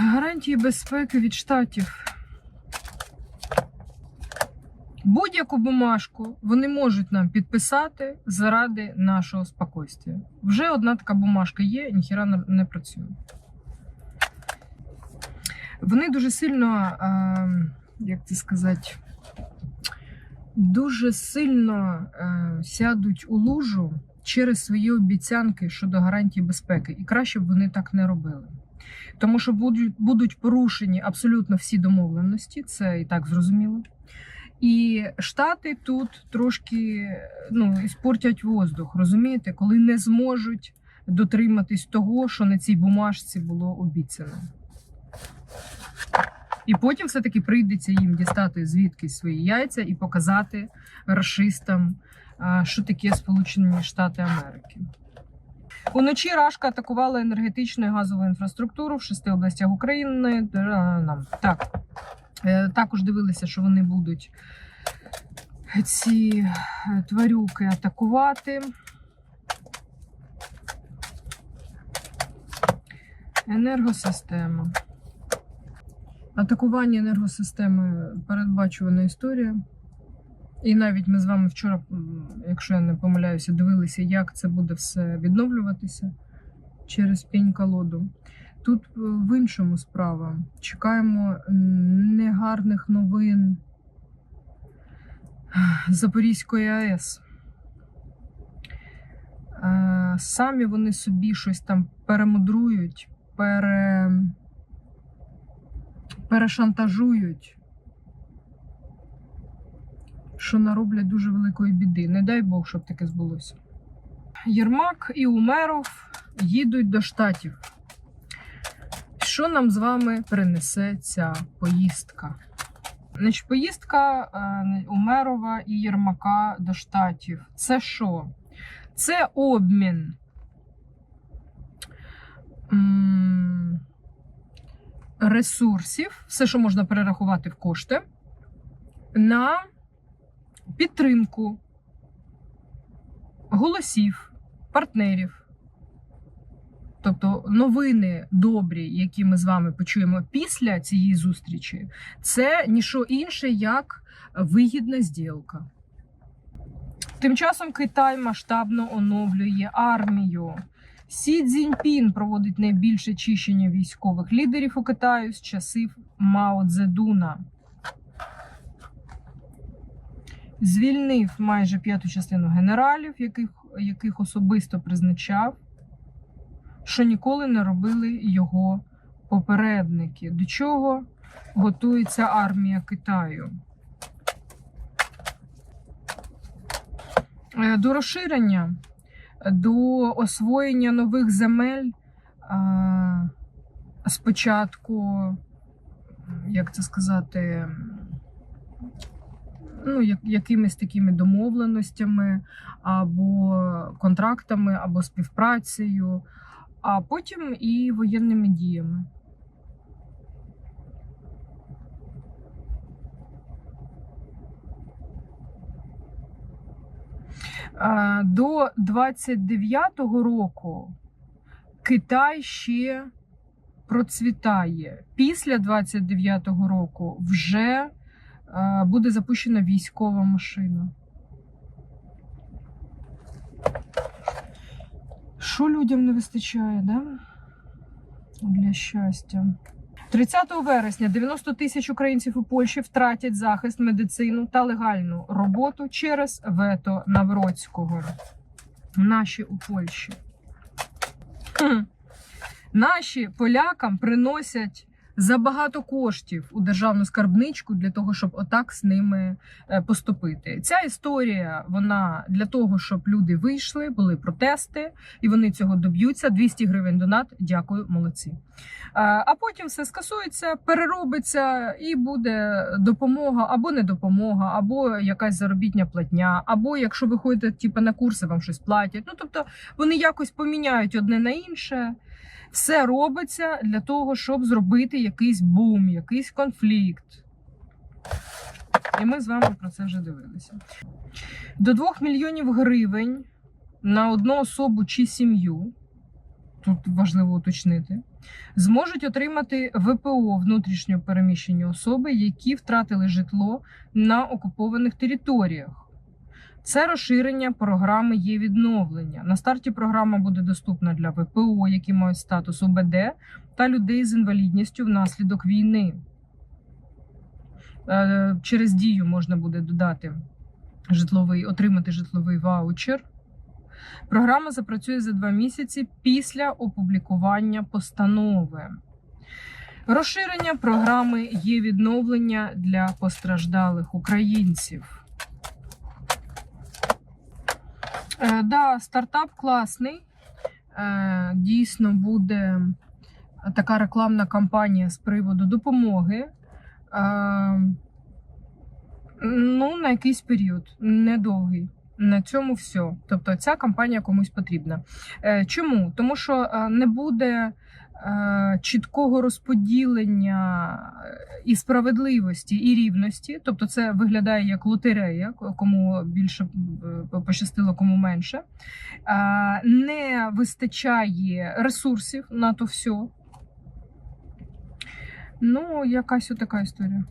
Гарантії безпеки від штатів. Будь-яку бумажку вони можуть нам підписати заради нашого спокійствия. Вже одна така бумажка є, ніхіра не- працює. Вони дуже сильно, е, як це сказати, дуже сильно е, сядуть у лужу через свої обіцянки щодо гарантій безпеки. І краще б вони так не робили. Тому що будуть, будуть порушені абсолютно всі домовленості, це і так зрозуміло. І Штати тут трошки ну, іспортять воздух, розумієте, коли не зможуть дотриматись того, що на цій бумажці було обіцяно. І потім все-таки прийдеться їм дістати звідки свої яйця і показати расистам, що таке Сполучені Штати Америки. Уночі Рашка атакувала енергетичну і газову інфраструктуру в шести областях України. Так Е, також дивилися, що вони будуть ці е, тварюки атакувати. Енергосистема. Атакування енергосистеми передбачувана історія. І навіть ми з вами вчора, якщо я не помиляюся, дивилися, як це буде все відновлюватися через пінь колоду. Тут е, в іншому справа. Чекаємо негарних новин Запорізької АЕС. Е, Самі вони собі щось там перемудрують, пере... перешантажують, що нароблять дуже великої біди. Не дай Бог, щоб таке збулося. Єрмак і Умеров їдуть до штатів. Що нам з вами принесе ця поїздка? Значить, поїздка е, Умерова і Єрмака до штатів. Це що? Це обмін ресурсів, все, що можна перерахувати в кошти, на підтримку голосів, партнерів. Тобто новини добрі, які ми з вами почуємо після цієї зустрічі, це ніщо інше, як вигідна зділка. Тим часом Китай масштабно оновлює армію. Сі Цзіньпін проводить найбільше чищення військових лідерів у Китаю з часів Мао Цзедуна. Звільнив майже п'яту частину генералів, яких, яких особисто призначав що ніколи не робили його попередники. До чого готується армія Китаю? Е, До розширення, до освоєння нових земель е, спочатку, як це сказати, ну, якимись такими домовленостями, або контрактами, або співпрацею а потім і воєнними діями. До 29-го року Китай ще процвітає. Після 29-го року вже буде запущена військова машина. Що людям не вистачає, да? Для щастя. 30 вересня 90 тисяч українців у Польщі втратять захист, медицину та легальну роботу через вето Навроцького. Наші у Польщі. Хм. Наші полякам приносять забагато коштів у державну скарбничку для того, щоб отак з ними е, поступити. Ця історія вона для того, щоб люди вийшли, були протести, і вони цього доб'ються. 200 гривень донат. Дякую, молодці. Е, А потім все скасується, переробиться, і буде допомога або не допомога, або якась заробітня платня, або якщо ви ходите типу, на курси, вам щось платять. Ну тобто вони якось поміняють одне на інше. Все робиться для того, щоб зробити якийсь бум, якийсь конфлікт. І ми з вами про це вже дивилися. До 2 мільйонів гривень на одну особу чи сім'ю. Тут важливо уточнити. Зможуть отримати ВПО внутрішньо переміщені особи, які втратили житло на окупованих територіях. Це розширення програми є відновлення. На старті програма буде доступна для ВПО, які мають статус ОБД, та людей з інвалідністю внаслідок війни. Е, Через дію можна буде додати житловий, отримати житловий ваучер. Програма запрацює за два місяці після опублікування постанови. Розширення програми є відновлення для постраждалих українців. Е, да, стартап класний. Е, дійсно буде така рекламна кампанія з приводу допомоги. Е, ну, на якийсь період, недовгий. На цьому все. Тобто ця кампанія комусь потрібна. Е, чому? Тому що е, не буде чіткого розподілення е, і справедливості, і рівності. Тобто, це виглядає як лотерея, кому більше е, пощастило, кому менше. Е, не вистачає ресурсів на то все. Ну, якась отака історія.